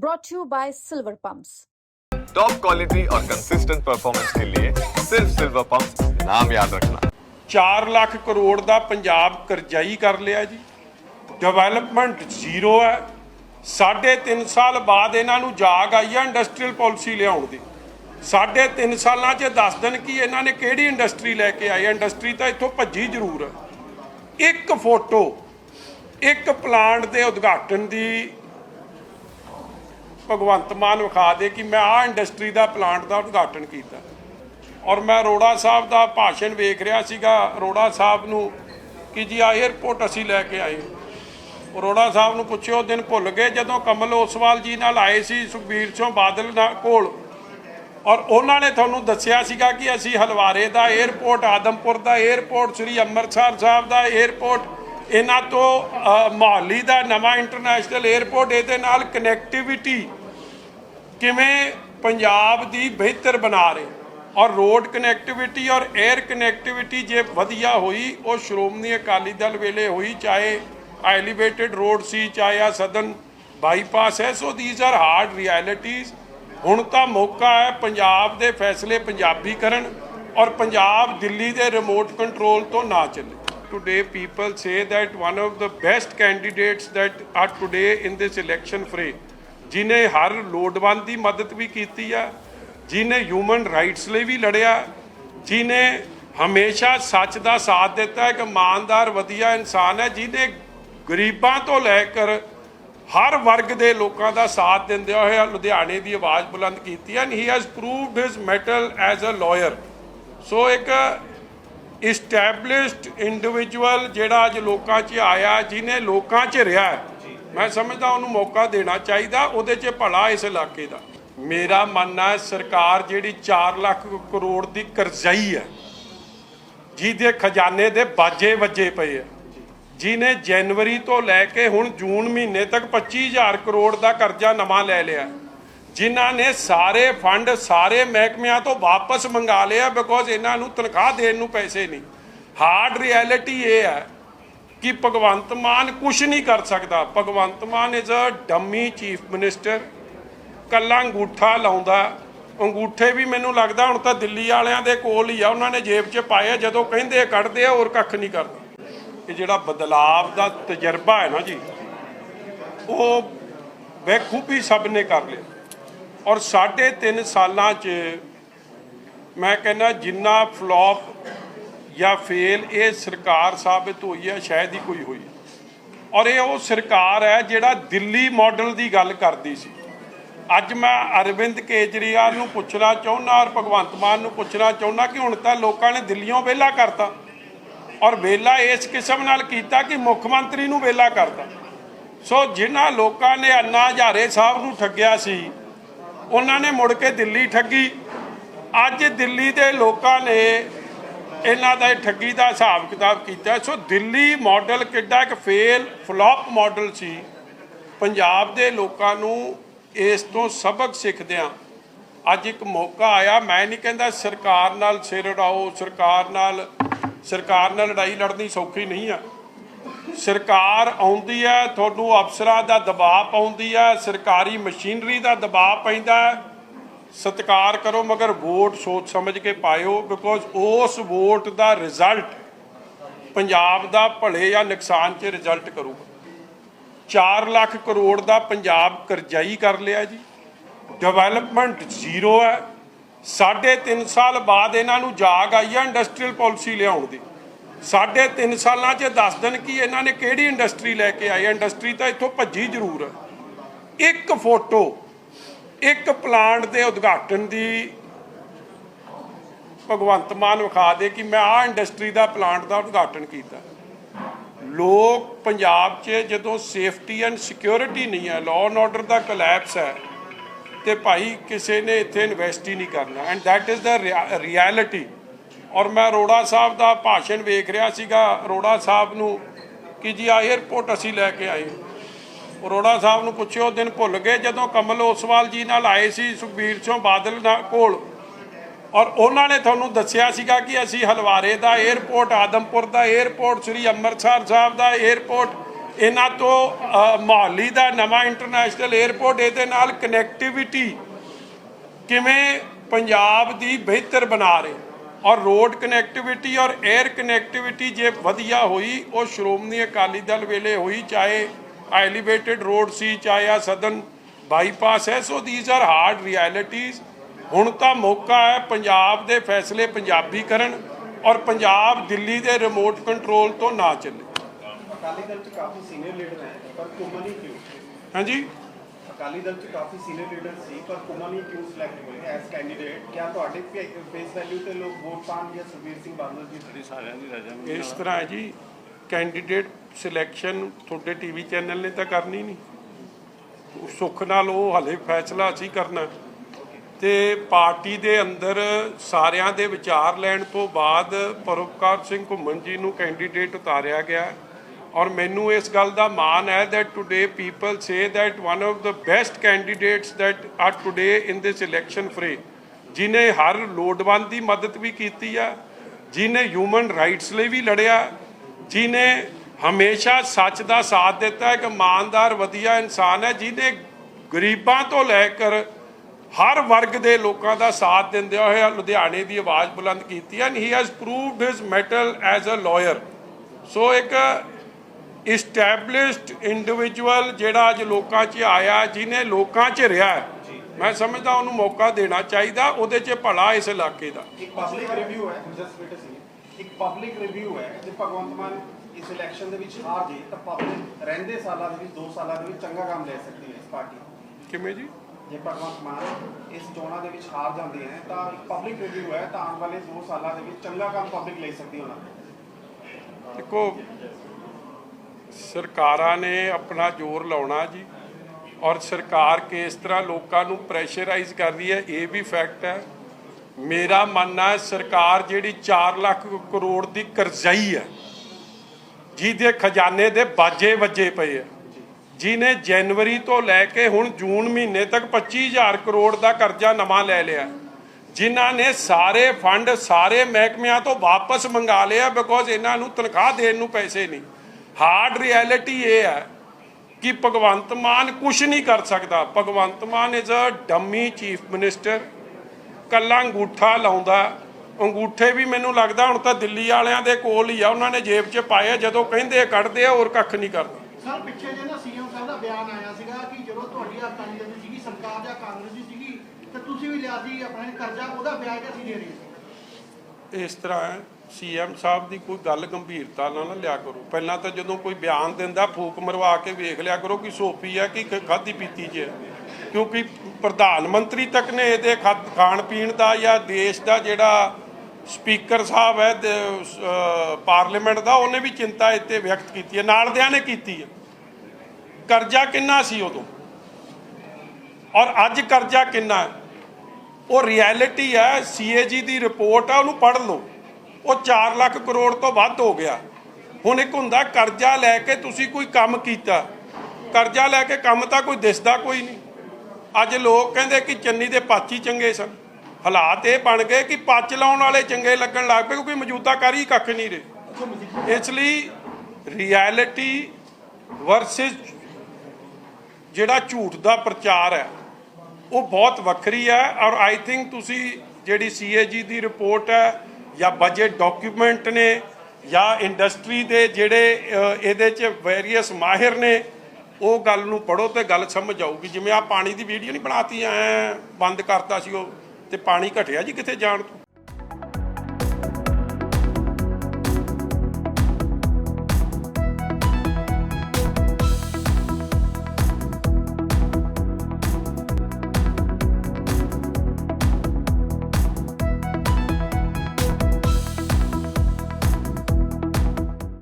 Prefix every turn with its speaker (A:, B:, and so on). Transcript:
A: brought to you by Silver Pumps.
B: Top quality और consistent performance के लिए सिर्फ सिल्वर पंप नाम याद रखना
C: 4 ਲੱਖ ਕਰੋੜ ਦਾ ਪੰਜਾਬ ਕਰਜ਼ਾਈ ਕਰ ਲਿਆ ਜੀ ਡਿਵੈਲਪਮੈਂਟ ਜ਼ੀਰੋ ਹੈ ਸਾਢੇ ਤਿੰਨ ਸਾਲ ਬਾਅਦ ਇਹਨਾਂ ਨੂੰ ਜਾਗ ਆਈ ਹੈ ਇੰਡਸਟਰੀਅਲ ਪਾਲਿਸੀ ਲਿਆਉਣ ਦੀ ਸਾਢੇ ਤਿੰਨ ਸਾਲਾਂ 'ਚ ਦੱਸ ਦੇਣ ਕਿ ਇਹਨਾਂ ਨੇ ਕਿਹੜੀ ਇੰਡਸਟਰੀ ਲੈ ਕੇ ਆਈ ਹੈ ਇੰਡਸਟਰੀ ਤਾਂ ਇੱਥੋਂ ਭੱਜੀ ਜ਼ਰੂਰ ਹੈ ਇੱਕ ਫੋਟੋ ਇੱਕ ਪਲਾਂਟ ਦੇ ਉਦਘਾਟਨ ਦੀ ਭਗਵੰਤ ਮਾਨ ਵਿਖਾ ਦੇ ਕਿ ਮੈਂ ਆਹ ਇੰਡਸਟਰੀ ਦਾ ਪਲਾਂਟ ਦਾ ਉਦਘਾਟਨ ਕੀਤਾ। ਔਰ ਮੈਂ ਰੋੜਾ ਸਾਹਿਬ ਦਾ ਭਾਸ਼ਣ ਵੇਖ ਰਿਹਾ ਸੀਗਾ। ਰੋੜਾ ਸਾਹਿਬ ਨੂੰ ਕਿ ਜੀ ਆ 에어ਪੋਰਟ ਅਸੀਂ ਲੈ ਕੇ ਆਏ। ਰੋੜਾ ਸਾਹਿਬ ਨੂੰ ਪੁੱਛਿਓ ਦਿਨ ਭੁੱਲ ਗਏ ਜਦੋਂ ਕਮਲ ਓਸਵਾਲ ਜੀ ਨਾਲ ਆਏ ਸੀ ਸੁਖਬੀਰ ਸਿੰਘ ਬਾਦਲ ਨਾਲ ਕੋਲ। ਔਰ ਉਹਨਾਂ ਨੇ ਤੁਹਾਨੂੰ ਦੱਸਿਆ ਸੀਗਾ ਕਿ ਅਸੀਂ ਹਲਵਾਰੇ ਦਾ 에어ਪੋਰਟ ਆਦਮਪੁਰ ਦਾ 에어ਪੋਰਟ ਸ੍ਰੀ ਅੰਮ੍ਰਿਤਸਰ ਸਾਹਿਬ ਦਾ 에어ਪੋਰਟ ਇਹਨਾਂ ਤੋਂ ਮੋਹਾਲੀ ਦਾ ਨਵਾਂ ਇੰਟਰਨੈਸ਼ਨਲ 에어ਪੋਰਟ ਇਹਦੇ ਨਾਲ ਕਨੈਕਟੀਵਿਟੀ ਕਿਵੇਂ ਪੰਜਾਬ ਦੀ ਬਿਹਤਰ ਬਣਾ ਰਹੇ ਔਰ ਰੋਡ ਕਨੈਕਟੀਵਿਟੀ ਔਰ 에ਅਰ ਕਨੈਕਟੀਵਿਟੀ ਜੇ ਵਧੀਆ ਹੋਈ, ਉਹ ਸ਼੍ਰੋਮਣੀ ਅਕਾਲੀ ਦਲ ਵੇਲੇ ਹੋਈ, ਚਾਹੇ ਐਲੀਵੇਟਿਡ ਰੋਡ ਸੀ, ਚਾਹੇ ਆ ਸਦਨ ਬਾਈਪਾਸ ਹੈ so these are hard realities ਹੁਣ ਤਾਂ ਮੌਕਾ ਹੈ ਪੰਜਾਬ ਦੇ ਫੈਸਲੇ ਪੰਜਾਬੀ ਕਰਨ ਔਰ ਪੰਜਾਬ ਦਿੱਲੀ ਦੇ ਰਿਮੋਟ ਕੰਟਰੋਲ ਤੋਂ ਨਾ ਚੱਲੇ। Today people say that one of the best candidates that are today in this election fray ਜਿਨੇ ਹਰ ਲੋੜਵੰਦ ਦੀ ਮਦਦ ਵੀ ਕੀਤੀ ਆ, ਜਿਨੇ ਹਿਊਮਨ ਰਾਈਟਸ ਲਈ ਵੀ ਲੜਿਆ, ਜਿਨੇ ਹਮੇਸ਼ਾ ਸੱਚ ਦਾ ਸਾਥ ਦਿੱਤਾ, ਇੱਕ ਇਮਾਨਦਾਰ, ਵਧੀਆ ਇਨਸਾਨ ਹੈ ਜਿਹਨੇ ਗਰੀਬਾਂ ਤੋਂ ਲੈ ਕਰ ਹਰ ਵਰਗ ਦੇ ਲੋਕਾਂ ਦਾ ਸਾਥ ਦਿੰਦੇ ਹੋਏ ਲੁਧਿਆਣੇ ਦੀ ਆਵਾਜ਼ ਬੁਲੰਦ ਕੀਤੀ and he has proved his mettle as a liar so ਇੱਕ ਇਸਟੈਬਲਿਸ਼ਡ ਇੰਡੀਵਿਜੂਅਲ ਜਿਹੜਾ ਅੱਜ ਲੋਕਾਂ 'ਚ ਆਇਆ ਜਿਹਨੇ ਲੋਕਾਂ 'ਚ ਰਿਹਾ ਮੈਂ ਸਮਝਦਾ ਉਹਨੂੰ ਮੌਕਾ ਦੇਣਾ ਚਾਹੀਦਾ, ਉਹਦੇ 'ਚ ਭਲਾ ਇਸ ਇਲਾਕੇ ਦਾ। ਮੇਰਾ ਮੰਨਣਾ ਹੈ ਸਰਕਾਰ ਜਿਹੜੀ 4 ਲੱਖ ਕਰੋੜ ਦੀ ਕਰਜ਼ਾਈ ਹੈ, ਜਿਹਦੇ ਖਜ਼ਾਨੇ ਦੇ ਬਾਜੇ ਵੱਜੇ ਪਏ ਆ। ਜਿਹਨੇ ਜਨਵਰੀ ਤੋਂ ਲੈ ਕੇ ਹੁਣ ਜੂਨ ਮਹੀਨੇ ਤੱਕ 25000 ਕਰੋੜ ਦਾ ਕਰਜ਼ਾ ਨਵਾਂ ਲੈ ਲਿਆ। ਜਿਨ੍ਹਾਂ ਨੇ ਸਾਰੇ ਫੰਡ ਸਾਰੇ ਮਹਿਕਮਿਆਂ ਤੋਂ ਵਾਪਸ ਮੰਗਾ ਲਿਆ ਬਿਕੋਜ਼ ਇਹਨਾਂ ਨੂੰ ਤਨਖਾਹ ਦੇਣ ਨੂੰ ਪੈਸੇ ਨਹੀਂ। ਹਾਰਡ ਰਿਐਲਿਟੀ ਇਹ ਹੈ ਕਿ ਭਗਵੰਤ ਮਾਨ ਕੁਝ ਨਹੀਂ ਕਰ ਸਕਦਾ। Bhagwant Mann is a dummy chief minister ਕੱਲਾ ਅੰਗੂਠਾ ਲਾਉਂਦਾ। ਅੰਗੂਠੇ ਵੀ ਮੈਨੂੰ ਲੱਗਦਾ ਹੁਣ ਤਾਂ ਦਿੱਲੀ ਵਾਲਿਆਂ ਦੇ ਕੋਲ ਹੀ ਆ। ਉਹਨਾਂ ਨੇ ਜੇਬ 'ਚ ਪਾਏ ਜਦੋਂ ਕਹਿੰਦੇ ਕੱਢਦੇ ਆ, ਹੋਰ ਕੱਖ ਨਹੀਂ ਕਰਦੇ। ਇਹ ਜਿਹੜਾ ਬਦਲਾਵ ਦਾ ਤਜਰਬਾ ਹੈ ਨਾ ਜੀ, ਉਹ ਬੇਖੂਬੀ ਸਭ ਨੇ ਕਰ ਲਿਆ। ਔਰ ਸਾਢੇ ਤਿੰਨ ਸਾਲਾਂ 'ਚ ਮੈਂ ਕਹਿੰਦਾ ਜਿੰਨਾ ਫਲॉप ਜਾਂ ਫੇਲ, ਇਹ ਸਰਕਾਰ ਸਾਬਿਤ ਹੋਈ ਹੈ, ਸ਼ਾਇਦ ਹੀ ਕੋਈ ਹੋਈ ਔਰ ਇਹ ਉਹ ਸਰਕਾਰ ਹੈ ਜਿਹੜਾ ਦਿੱਲੀ ਮਾਡਲ ਦੀ ਗੱਲ ਕਰਦੀ ਸੀ। ਅੱਜ ਮੈਂ ਅਰਵਿੰਦ ਕੇਜਰੀਵਾਲ ਨੂੰ ਪੁੱਛਣਾ ਚਾਹੁੰਦਾ ਔਰ ਭਗਵੰਤ ਮਾਨ ਨੂੰ ਪੁੱਛਣਾ ਚਾਹੁੰਦਾ ਕਿ ਹੁਣ ਤਾਂ ਲੋਕਾਂ ਨੇ ਦਿੱਲੀੋਂ ਵਿਹਲਾ ਕਰਤਾ। ਔਰ ਵੇਲਾ ਇਸ ਕਿਸਮ ਨਾਲ ਕੀਤਾ ਕਿ ਮੁੱਖ ਮੰਤਰੀ ਨੂੰ ਵੇਲਾ ਕਰਤਾ। ਸੋ ਜਿਨ੍ਹਾਂ ਲੋਕਾਂ ਨੇ ਅੰਨਾ ਹਜ਼ਾਰੇ ਸਾਹਿਬ ਨੂੰ ਠੱਗਿਆ ਸੀ, ਉਹਨਾਂ ਨੇ ਮੁੜ ਕੇ ਦਿੱਲੀ ਠੱਗੀ। ਅੱਜ ਦਿੱਲੀ ਦੇ ਲੋਕਾਂ ਨੇ ਇਹਨਾਂ ਦਾ ਇਹ ਠੱਗੀ ਦਾ ਹਿਸਾਬ ਕਿਤਾਬ ਕੀਤਾ। ਸੋ ਦਿੱਲੀ ਮਾਡਲ ਕਿੱਡਾ ਇੱਕ ਫੇਲ ਫਲॉप ਮਾਡਲ ਸੀ। ਪੰਜਾਬ ਦੇ ਲੋਕਾਂ ਨੂੰ ਇਸ ਤੋਂ ਸਬਕ ਸਿੱਖਦਿਆਂ ਅੱਜ ਇੱਕ ਮੌਕਾ ਆਇਆ। ਮੈਂ ਨਹੀਂ ਕਹਿੰਦਾ ਸਰਕਾਰ ਨਾਲ ਸਿਰ ਉਡਾਓ, ਸਰਕਾਰ ਨਾਲ ਸਰਕਾਰ ਨਾਲ ਲੜਾਈ ਲੜਨੀ ਸੌਖੀ ਨਹੀਂ ਆ। ਸਰਕਾਰ ਆਉਂਦੀ ਹੈ ਤੁਹਾਨੂੰ ਅਫਸਰਾਂ ਦਾ ਦਬਾਅ ਪਾਉਂਦੀ ਹੈ ਸਰਕਾਰੀ ਮਸ਼ੀਨਰੀ ਦਾ ਦਬਾਅ ਪੈਂਦਾ। ਹੈ ਸਤਿਕਾਰ ਕਰੋ, ਮਗਰ ਵੋਟ ਸੋਚ ਸਮਝ ਕੇ ਪਾਇਓ ਬਿਕੋਜ਼ ਉਸ ਵੋਟ ਦਾ ਰਿਜ਼ਲਟ ਪੰਜਾਬ ਦਾ ਭਲੇ ਜਾਂ ਨੁਕਸਾਨ 'ਚ ਰਿਜ਼ਲਟ ਕਰੂਗਾ। 4 ਲੱਖ ਕਰੋੜ ਦਾ ਪੰਜਾਬ ਕਰਜ਼ਾਈ ਕਰ ਲਿਆ ਜੀ। ਡਿਵੈਲਪਮੈਂਟ ਜ਼ੀਰੋ ਹੈ। ਸਾਢੇ ਤਿੰਨ ਸਾਲ ਬਾਅਦ ਇਹਨਾਂ ਨੂੰ ਜਾਗ ਆਈ ਹੈ ਇੰਡਸਟਰੀਅਲ ਪਾਲਿਸੀ ਲਿਆਉਣ ਦੀ। ਸਾਢੇ ਤਿੰਨ ਸਾਲਾਂ 'ਚ ਦੱਸ ਦੇਣ ਕਿ ਇਹਨਾਂ ਨੇ ਕਿਹੜੀ ਇੰਡਸਟਰੀ ਲੈ ਕੇ ਆਈ ਹੈ। ਇੰਡਸਟਰੀ ਤਾਂ ਇੱਥੋਂ ਭੱਜੀ ਜ਼ਰੂਰ ਹੈ। ਇੱਕ ਫੋਟੋ ਇੱਕ ਪਲਾਂਟ ਦੇ ਉਦਘਾਟਨ ਦੀ ਭਗਵੰਤ ਮਾਨ ਵਿਖਾ ਦੇ ਕਿ ਮੈਂ ਆਹ ਇੰਡਸਟਰੀ ਦਾ ਪਲਾਂਟ ਦਾ ਉਦਘਾਟਨ ਕੀਤਾ। ਲੋਕ ਪੰਜਾਬ 'ਚ ਜਦੋਂ ਸੇਫਟੀ ਐਂਡ ਸਿਕਿਉਰਿਟੀ ਨਹੀਂ ਹੈ ਲਾਅ ਐਂਡ ਆਰਡਰ ਦਾ ਕੋਲੈਪਸ ਹੈ, ਤੇ ਭਾਈ ਕਿਸੇ ਨੇ ਇੱਥੇ ਇਨਵੈਸਟ ਹੀ ਨਹੀਂ ਕਰਨਾ। And that is the reality ਔਰ ਮੈਂ ਅਰੋੜਾ ਸਾਹਿਬ ਦਾ ਭਾਸ਼ਣ ਵੇਖ ਰਿਹਾ ਸੀਗਾ। ਅਰੋੜਾ ਸਾਹਿਬ ਨੂੰ ਕਿ ਜੀ ਆ 에어ਪੋਰਟ ਅਸੀਂ ਲੈ ਕੇ ਆਏ। ਅਰੋੜਾ ਸਾਹਿਬ ਨੂੰ ਪੁੱਛਿਓ, ਦਿਨ ਭੁੱਲ ਗਏ ਜਦੋਂ ਕਮਲ ਓਸਵਾਲ ਜੀ ਨਾਲ ਆਏ ਸੀ ਸੁਖਬੀਰ ਸਿੰਘ ਬਾਦਲ ਕੋਲ। ਔਰ ਉਹਨਾਂ ਨੇ ਤੁਹਾਨੂੰ ਦੱਸਿਆ ਸੀਗਾ ਕਿ ਅਸੀਂ ਹਲਵਾਰੇ ਦਾ 에ਅਰਪੋਰਟ ਆਦਮਪੁਰ ਦਾ 에ਅਰਪੋਰਟ ਸ੍ਰੀ ਅੰਮ੍ਰਿਤਸਰ ਸਾਹਿਬ ਦਾ 에ਅਰਪੋਰਟ ਇਹਨਾਂ ਤੋਂ ਮੋਹਾਲੀ ਦਾ ਨਵਾਂ ਇੰਟਰਨੈਸ਼ਨਲ 에ਅਰਪੋਰਟ ਇਹਦੇ ਨਾਲ ਕਨੈਕਟੀਵਿਟੀ ਕਿਵੇਂ ਪੰਜਾਬ ਦੀ ਬਿਹਤਰ ਬਣਾ ਰਹੇ। ਔਰ ਰੋਡ ਕਨੈਕਟੀਵਿਟੀ ਔਰ 에ਅਰ ਕਨੈਕਟੀਵਿਟੀ ਜੇ ਵਧੀਆ ਹੋਈ, ਉਹ ਸ਼੍ਰੋਮਣੀ ਅਕਾਲੀ ਦਲ ਵੇਲੇ ਹੋਈ, ਚਾਹੇ ਐਲੀਵੇਟਡ ਰੋਡ ਸੀ ਚਾਹੇ ਆ ਸਦਨ ਬਾਈਪਾਸ ਹੈ so these are hard realities ਹੁਣ ਤਾਂ ਮੌਕਾ ਹੈ ਪੰਜਾਬ ਦੇ ਫੈਸਲੇ ਪੰਜਾਬੀ ਕਰਨ ਔਰ ਪੰਜਾਬ ਦਿੱਲੀ ਦੇ ਰਿਮੋਟ ਕੰਟਰੋਲ ਤੋਂ ਨਾ ਚੱਲੇ।
D: ਅਕਾਲੀ ਦਲ ਚ ਕਾਫੀ ਸੀਨੀਅਰ ਲੀਡਰ ਹੈ ਪਰ ਘੁੰਮਣ ਹੀ ਕਿਉਂ?
C: ਹਾਂਜੀ?
D: ਅਕਾਲੀ ਦਲ ਚ ਕਾਫੀ ਸੀਨੀਅਰ ਲੀਡਰ ਸੀ ਪਰ ਘੁੰਮਣ ਹੀ ਕਿਉਂ ਸਿਲੈਕਟ ਹੋਏ ਐਸ ਕੈਂਡੀਡੇਟ ਕਿਆ ਤੁਹਾਡੇ ਫੇਸ ਵੈਲਿਊ ਤੇ ਲੋਕ ਵੋਟ ਪਾਣ ਜਾਂ ਸੁਖਬੀਰ ਸਿੰਘ ਬਾਦਲ ਜੀ?
C: ਇਸ ਤਰ੍ਹਾਂ ਹੈ ਜੀ। ਕੈਂਡੀਡੇਟ ਸਿਲੈਕਸ਼ਨ ਤੁਹਾਡੇ ਟੀਵੀ ਚੈਨਲ ਨੇ ਤਾਂ ਕਰਨੀ ਨਹੀਂ। ਸੁੱਖ ਨਾਲ ਉਹ ਹਲੇ ਫੈਸਲਾ ਅਸੀਂ ਕਰਨਾ। ਤੇ ਪਾਰਟੀ ਦੇ ਅੰਦਰ ਸਾਰਿਆਂ ਦੇ ਵਿਚਾਰ ਲੈਣ ਤੋਂ ਬਾਅਦ ਪਰਉਪਕਾਰ ਸਿੰਘ ਘੁੰਮਣ ਜੀ ਨੂੰ ਕੈਂਡੀਡੇਟ ਉਤਾਰਿਆ ਗਿਆ। ਔਰ ਮੈਨੂੰ ਇਸ ਗੱਲ ਦਾ ਮਾਣ ਹੈ that today people say that one of the best candidates that are today in this election fray, ਜਿਨੇ ਹਰ ਲੋੜਵੰਦ ਦੀ ਮਦਦ ਵੀ ਕੀਤੀ ਆ, ਜਿਨੇ ਹਿਊਮਨ ਰਾਈਟਸ ਲਈ ਵੀ ਲੜਿਆ ਜਿਨੇ ਹਮੇਸ਼ਾ ਸੱਚ ਦਾ ਸਾਥ ਦਿੱਤਾ ਇੱਕ ਇਮਾਨਦਾਰ, ਵਧੀਆ ਇਨਸਾਨ ਹੈ ਜਿਨੇ ਗਰੀਬਾਂ ਤੋਂ ਲੈ ਕਰ ਹਰ ਵਰਗ ਦੇ ਲੋਕਾਂ ਦਾ ਸਾਥ ਦਿੰਦੇ ਹੋਏ ਲੁਧਿਆਣੇ ਦੀ ਆਵਾਜ਼ ਬੁਲੰਦ ਕੀਤੀ and he has proved his mettle as a liar so ਇੱਕ ਇਸਟੈਬਲਿਸ਼ਡ ਇੰਡੀਵਿਜੂਅਲ ਜਿਹੜਾ ਅੱਜ ਲੋਕਾਂ 'ਚ ਆਇਆ, ਜਿਹਨੇ ਲੋਕਾਂ 'ਚ ਰਿਹਾ ਮੈਂ ਸਮਝਦਾ ਉਹਨੂੰ ਮੌਕਾ ਦੇਣਾ ਚਾਹੀਦਾ, ਉਹਦੇ 'ਚ ਭਲਾ ਇਸ ਇਲਾਕੇ ਦਾ।
D: ਇੱਕ ਪਬਲਿਕ ਰਿਵਿਊ ਹੈ ਪਬਲਿਕ ਰਿਵਿਊ ਹੈ ਜੇ ਭਗਵੰਤ ਮਾਨ ਇਸ ਇਲੈਕਸ਼ਨ ਦੇ ਵਿੱਚ ਹਾਰ ਜੇ ਤਾਂ ਪਬਲਿਕ ਰਹਿੰਦੇ ਸਾਲਾਂ ਦੇ ਵਿੱਚ 2 ਸਾਲਾਂ ਦੇ ਵਿੱਚ ਚੰਗਾ ਕੰਮ ਲੈ ਸਕਦੀ ਹੈ ਇਸ ਪਾਰਟੀ।
C: ਕਿਵੇਂ ਜੀ?
D: ਜੇ ਭਗਵੰਤ ਮਾਨ ਇਸ ਚੋਣਾਂ ਦੇ ਵਿੱਚ ਹਾਰ ਜਾਂਦੇ ਹੈ ਤਾਂ ਇੱਕ ਪਬਲਿਕ ਰਿਵਿਊ ਹੈ ਤਾਂ ਆਉਣ ਵਾਲੇ 2 ਸਾਲਾਂ ਦੇ ਵਿੱਚ ਚੰਗਾ ਕੰਮ ਪਬਲਿਕ ਲੈ ਸਕਦੀ ਉਹਨਾਂ
C: ਦੇਖੋ ਸਰਕਾਰਾਂ ਨੇ ਆਪਣਾ ਜ਼ੋਰ ਲਾਉਣਾ ਜੀ ਔਰ ਸਰਕਾਰ ਕਿਸ ਤਰ੍ਹਾਂ ਲੋਕਾਂ ਨੂੰ ਪ੍ਰੈਸ਼ਰਾਈਜ਼ ਕਰ ਰਹੀ ਹੈ ਇਹ ਵੀ ਫੈਕਟ ਹੈ। ਮੇਰਾ ਮੰਨਣਾ ਹੈ ਸਰਕਾਰ ਜਿਹੜੀ 4 ਲੱਖ ਕਰੋੜ ਦੀ ਕਰਜ਼ਾਈ ਹੈ, ਜਿਹਦੇ ਖਜ਼ਾਨੇ ਦੇ ਬਾਜੇ ਵੱਜੇ ਪਏ ਆ, ਜਿਹਨੇ ਜਨਵਰੀ ਤੋਂ ਲੈ ਕੇ ਹੁਣ ਜੂਨ ਮਹੀਨੇ ਤੱਕ 25000 ਕਰੋੜ ਦਾ ਕਰਜ਼ਾ ਨਵਾਂ ਲੈ ਲਿਆ, ਜਿਨ੍ਹਾਂ ਨੇ ਸਾਰੇ ਫੰਡ ਸਾਰੇ ਮਹਿਕਮਿਆਂ ਤੋਂ ਵਾਪਸ ਮੰਗਾ ਲਿਆ ਬਿਕੋਜ਼ ਇਹਨਾਂ ਨੂੰ ਤਨਖਾਹ ਦੇਣ ਨੂੰ ਪੈਸੇ ਨਹੀਂ। ਹਾਰਡ ਰਿਐਲਿਟੀ ਇਹ ਹੈ ਕਿ ਭਗਵੰਤ ਮਾਨ ਕੁਝ ਨਹੀਂ ਕਰ ਸਕਦਾ। Bhagwant Mann is a dummy chief minister ਕੱਲਾ ਅੰਗੂਠਾ ਲਾਉਂਦਾ। ਅੰਗੂਠੇ ਵੀ ਮੈਨੂੰ ਲੱਗਦਾ ਹੁਣ ਤਾਂ ਦਿੱਲੀ ਵਾਲਿਆਂ ਦੇ ਕੋਲ ਹੀ ਆ। ਉਹਨਾਂ ਨੇ ਜੇਬ 'ਚ ਪਾਏ ਜਦੋਂ ਕਹਿੰਦੇ ਕੱਢਦੇ ਆ ਹੋਰ ਕੱਖ ਨਹੀਂ ਕਰਦੇ
E: ਸਰ ਪਿੱਛੇ ਜੇ ਨਾ ਸੀਐਮ ਸਾਹਿਬ ਦਾ ਬਿਆਨ ਆਇਆ ਸੀਗਾ ਕਿ ਜਦੋਂ ਤੁਹਾਡੀ ਅਕਾਲੀ ਦਲ ਦੀ ਸੀਗੀ ਸਰਕਾਰ ਜਾਂ ਕਾਂਗਰਸ ਦੀ ਸੀਗੀ ਤੇ ਤੁਸੀਂ ਵੀ ਲਿਆ ਸੀ ਆਪਣੇ ਕਰਜ਼ਾ ਉਹਦਾ ਵਿਆਜ ਅਸੀਂ ਦੇ ਰਹੇ ਸੀ।
C: ਇਸ ਤਰ੍ਹਾਂ ਹੈ ਸੀਐਮ ਸਾਹਿਬ ਦੀ ਕੋਈ ਗੱਲ ਗੰਭੀਰਤਾ ਨਾਲ ਨਾ ਲਿਆ ਕਰੋ। ਪਹਿਲਾਂ ਤਾਂ ਜਦੋਂ ਕੋਈ ਬਿਆਨ ਦਿੰਦਾ ਫੂਕ ਮਰਵਾ ਕੇ ਵੇਖ ਲਿਆ ਕਰੋ ਕਿ ਸੋਪੀ ਹੈ ਕਿ ਖਾਦੀ ਪੀਤੀ ਚ ਹੈ ਕਿਉਂਕਿ ਪ੍ਰਧਾਨ ਮੰਤਰੀ ਤੱਕ ਨੇ ਇਹਦੇ ਖਾ- ਖਾਣ ਪੀਣ ਦਾ ਜਾਂ ਦੇਸ਼ ਦਾ ਜਿਹੜਾ ਸਪੀਕਰ ਸਾਹਿਬ ਹੈ ਪਾਰਲੀਮੈਂਟ ਦਾ, ਉਹਨੇ ਵੀ ਚਿੰਤਾ ਇੱਥੇ ਵਿਅਕਤ ਕੀਤੀ ਹੈ ਨਾਲਦਿਆਂ ਨੇ ਕੀਤੀ ਹੈ। ਕਰਜ਼ਾ ਕਿੰਨਾ ਸੀ ਉਦੋਂ? ਔਰ ਅੱਜ ਕਰਜ਼ਾ ਕਿੰਨਾ ਉਹ ਰਿਐਲਿਟੀ ਹੈ, ਸੀਏਜੀ ਦੀ ਰਿਪੋਰਟ ਆ, ਉਹਨੂੰ ਪੜ੍ਹ ਲਓ। ਉਹ 4 ਲੱਖ ਕਰੋੜ ਤੋਂ ਵੱਧ ਹੋ ਗਿਆ। ਹੁਣ ਇੱਕ ਹੁੰਦਾ, ਕਰਜ਼ਾ ਲੈ ਕੇ ਤੁਸੀਂ ਕੋਈ ਕੰਮ ਕੀਤਾ। ਕਰਜ਼ਾ ਲੈ ਕੇ ਕੰਮ ਤਾਂ ਕੋਈ ਦਿਸਦਾ ਕੋਈ ਨਹੀਂ। ਅੱਜ ਲੋਕ ਕਹਿੰਦੇ ਕਿ ਚੰਨੀ ਦੇ ਪਾਚੀ ਚੰਗੇ ਸਨ। ਹਾਲਾਤ ਇਹ ਬਣ ਗਏ ਕਿ ਪੱਚ ਲਾਉਣ ਵਾਲੇ ਚੰਗੇ ਲੱਗਣ ਲੱਗ ਪਏ ਕਿਉਂਕਿ ਮੌਜੂਦਾ ਕਰ ਹੀ ਕੱਖ ਨਹੀਂ ਰਹੇ। ਇਸ ਲਈ ਰਿਐਲਿਟੀ ਵਰਸਸ ਜਿਹੜਾ ਝੂਠ ਦਾ ਪ੍ਰਚਾਰ ਹੈ, ਉਹ ਬਹੁਤ ਵੱਖਰੀ ਹੈ ਔਰ ਆਈ ਥਿੰਕ ਤੁਸੀਂ ਜਿਹੜੀ ਸੀਏਜੀ ਦੀ ਰਿਪੋਰਟ ਹੈ ਜਾਂ ਬਜਟ ਡਾਕੂਮੈਂਟ ਨੇ ਜਾਂ ਇੰਡਸਟਰੀ ਦੇ ਜਿਹੜੇ ਇਹਦੇ 'ਚ ਵੇਰੀਅਸ ਮਾਹਿਰ ਨੇ ਉਹ ਗੱਲ ਨੂੰ ਪੜੋ ਤੇ ਗੱਲ ਸਮਝ ਆਊਗੀ। ਜਿਵੇਂ ਆ ਪਾਣੀ ਦੀ ਵੀਡੀਓ ਨਹੀਂ ਬਣਾਤੀ, ਐ ਬੰਦ ਕਰਤਾ ਸੀ ਉਹ, ਤੇ ਪਾਣੀ ਘਟਿਆ ਜੀ ਕਿੱਥੇ ਜਾਣ ਤੋਂ?